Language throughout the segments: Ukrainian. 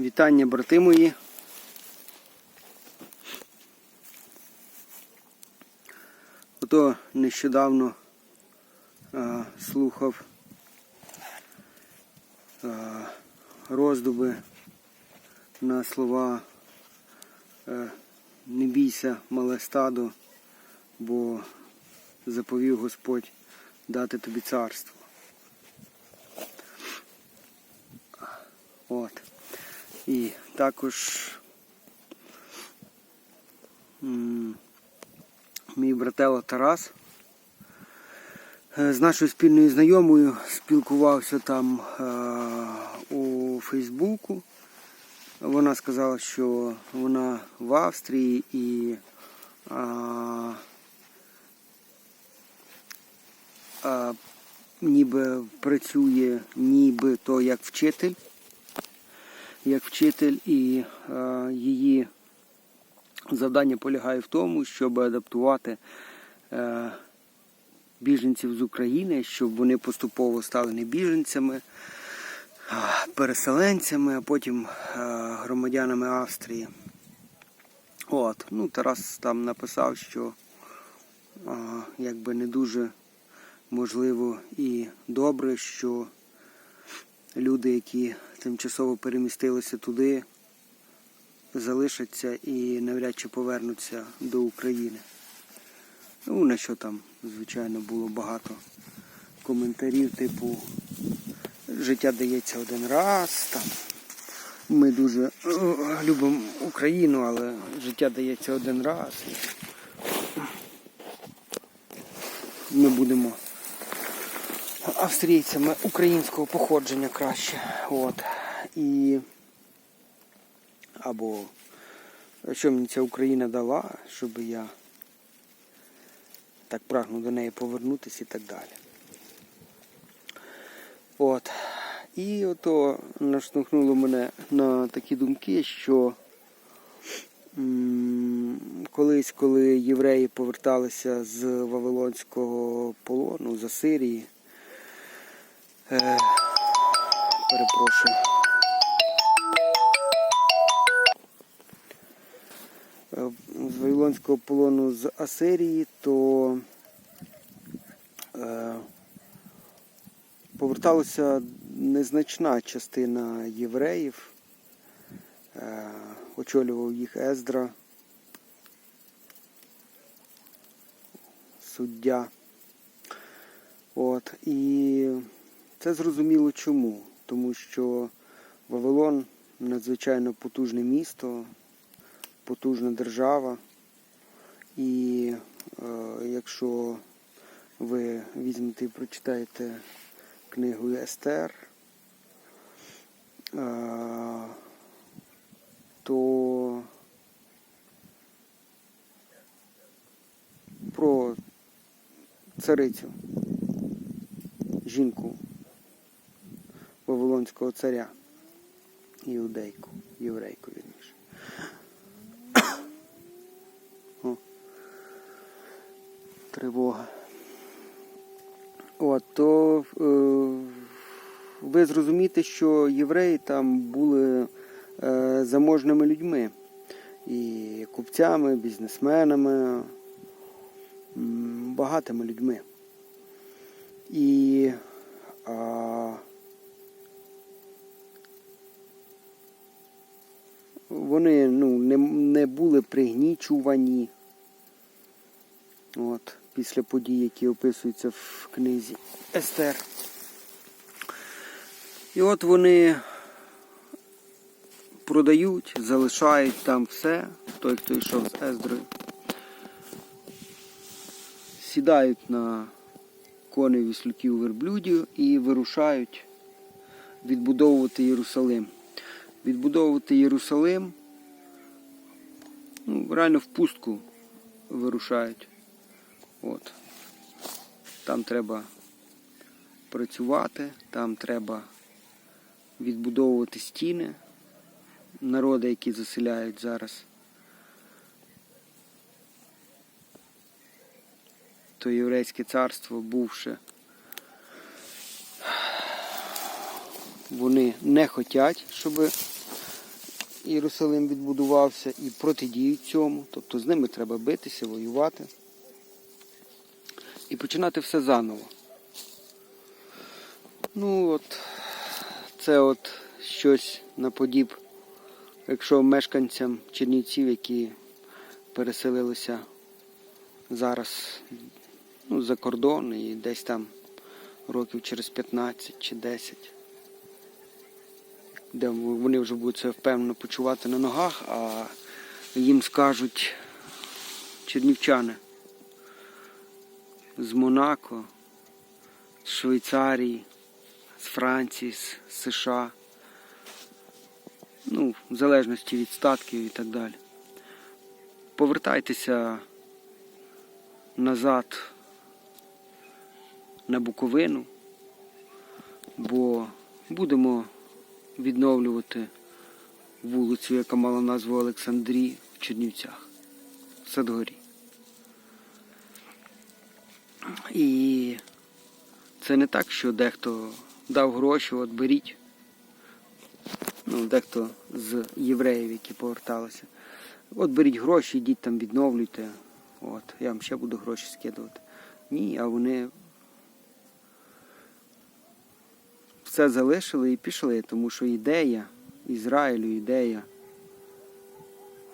Вітання, брати мої. Ото нещодавно а, слухав а, роздуби на слова е, Не бійся, мале стадо, бо заповів Господь дати тобі царство. От. І також мій братело Тарас е, з нашою спільною знайомою спілкувався там е, у Фейсбуку. Вона сказала, що вона в Австрії і а, а, ніби працює ніби то як вчитель як вчитель, і е, її завдання полягає в тому, щоб адаптувати е, біженців з України, щоб вони поступово стали не біженцями, переселенцями, а потім е, громадянами Австрії. От, ну, Тарас там написав, що якби не дуже можливо і добре, що люди, які тимчасово перемістилися туди, залишаться і навряд чи повернуться до України. Ну, на що там, звичайно, було багато коментарів, типу життя дається один раз. там. Ми дуже е, любимо Україну, але життя дається один раз. Ми будемо австрійцями українського походження краще. От. І або що мені ця Україна дала, щоб я так прагну до неї повернутися і так далі. От. І ото наштовхнуло мене на такі думки, що колись, коли євреї поверталися з Вавилонського полону з Асирії, Е, перепрошую. Е, З Вавилонського полону з Асирії, то е, поверталася незначна частина євреїв, е, очолював їх Ездра, суддя. От, і це зрозуміло чому. Тому що Вавилон надзвичайно потужне місто, потужна держава. І е, якщо ви візьмете і прочитаєте книгу Естер, е, то про царицю, жінку Вавилонського царя. Іудейку, єврейку вірніше. О. Тривога. От, то е, ви зрозумієте, що євреї там були е, заможними людьми. І купцями, бізнесменами, багатими людьми. І а, вони ну, не, не були пригнічувані от, після подій, які описуються в книзі Естер. І от вони продають, залишають там все, той, хто йшов з Ездрою. Сідають на коней віслюків верблюдів і вирушають відбудовувати Єрусалим відбудовувати Єрусалим, ну, реально в пустку вирушають. От. Там треба працювати, там треба відбудовувати стіни, народи, які заселяють зараз. То єврейське царство бувше. Вони не хочуть, щоб Єрусалим відбудувався і протидіють цьому. Тобто з ними треба битися, воювати і починати все заново. Ну от, це от щось наподіб, якщо мешканцям Чернівців, які переселилися зараз ну, за кордон і десь там років через 15 чи 10, де вони вже будуть себе впевнено почувати на ногах, а їм скажуть чернівчани з Монако, з Швейцарії, з Франції, з США, ну, в залежності від статків і так далі. Повертайтеся назад на Буковину, бо будемо відновлювати вулицю, яка мала назву Олександрії в Чернівцях, в Садгорі. І це не так, що дехто дав гроші, от беріть. Ну, дехто з євреїв, які поверталися. От беріть гроші, йдіть там, відновлюйте. От, я вам ще буду гроші скидувати. Ні, а вони все залишили і пішли, тому що ідея Ізраїлю, ідея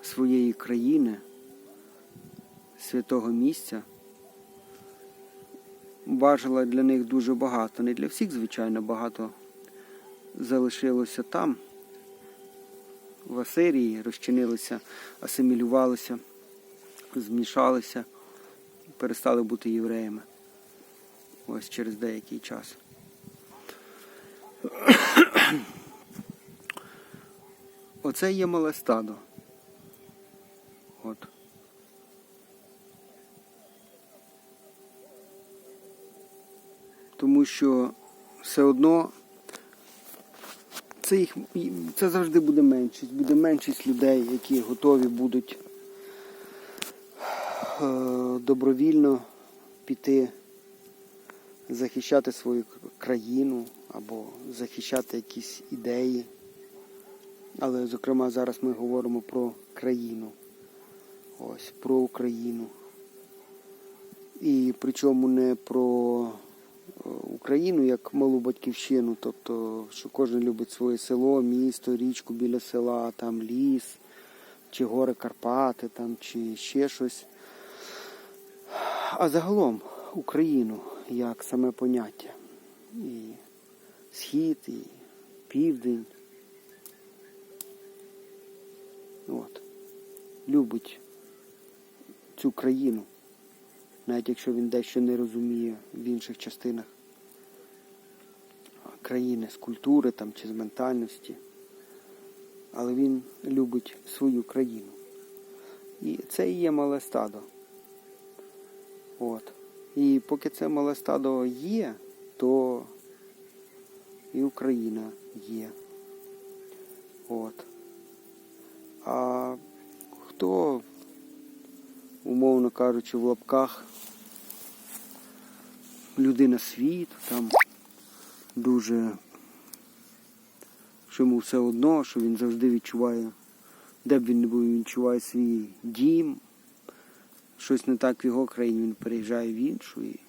своєї країни, святого місця важила для них дуже багато. Не для всіх, звичайно, багато залишилося там, в Асирії, розчинилися, асимілювалися, змішалися, перестали бути євреями. Ось через деякий час. Оце є мале стадо. От. Тому що все одно це, їх, це завжди буде меншість. Буде меншість людей, які готові будуть е, добровільно піти захищати свою країну або захищати якісь ідеї. Але, зокрема, зараз ми говоримо про країну. Ось, про Україну. І причому не про е, Україну як малу батьківщину, тобто, що кожен любить своє село, місто, річку біля села, там ліс, чи гори Карпати, там, чи ще щось. А загалом Україну як саме поняття. І схід, і південь. От. Любить цю країну, навіть якщо він дещо не розуміє в інших частинах країни з культури там, чи з ментальності. Але він любить свою країну. І це і є мале стадо. От. І поки це мале стадо є, то і Україна є. От. А хто, умовно кажучи, в лапках людина світу, там дуже, що йому все одно, що він завжди відчуває, де б він не був, він відчуває свій дім, щось не так в його країні, він переїжджає в іншу. І...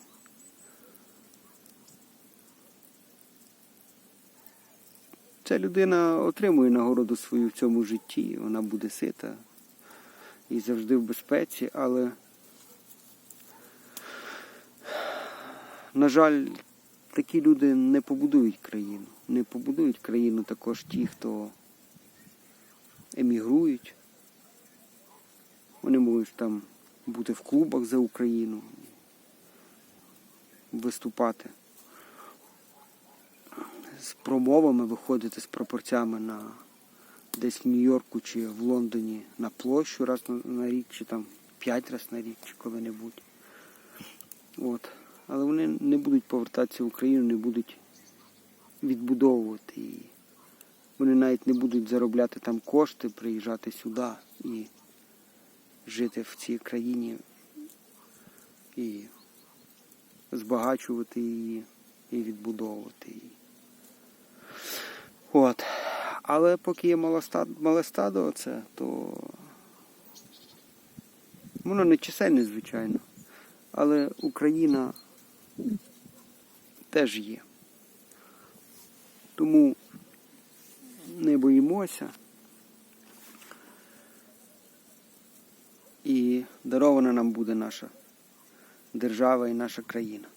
Ця людина отримує нагороду свою в цьому житті, вона буде сита і завжди в безпеці, але, на жаль, такі люди не побудують країну. Не побудують країну також ті, хто емігрують. Вони можуть там бути в клубах за Україну, виступати з промовами, виходити з пропорцями на десь в Нью-Йорку чи в Лондоні на площу раз на, рік, чи там п'ять разів на рік, чи коли-небудь. От. Але вони не будуть повертатися в Україну, не будуть відбудовувати її. Вони навіть не будуть заробляти там кошти, приїжджати сюди і жити в цій країні і збагачувати її і відбудовувати її. От. Але поки є мале стадо, оце, то воно не чисельне, звичайно. Але Україна теж є. Тому не боїмося. І дарована нам буде наша держава і наша країна.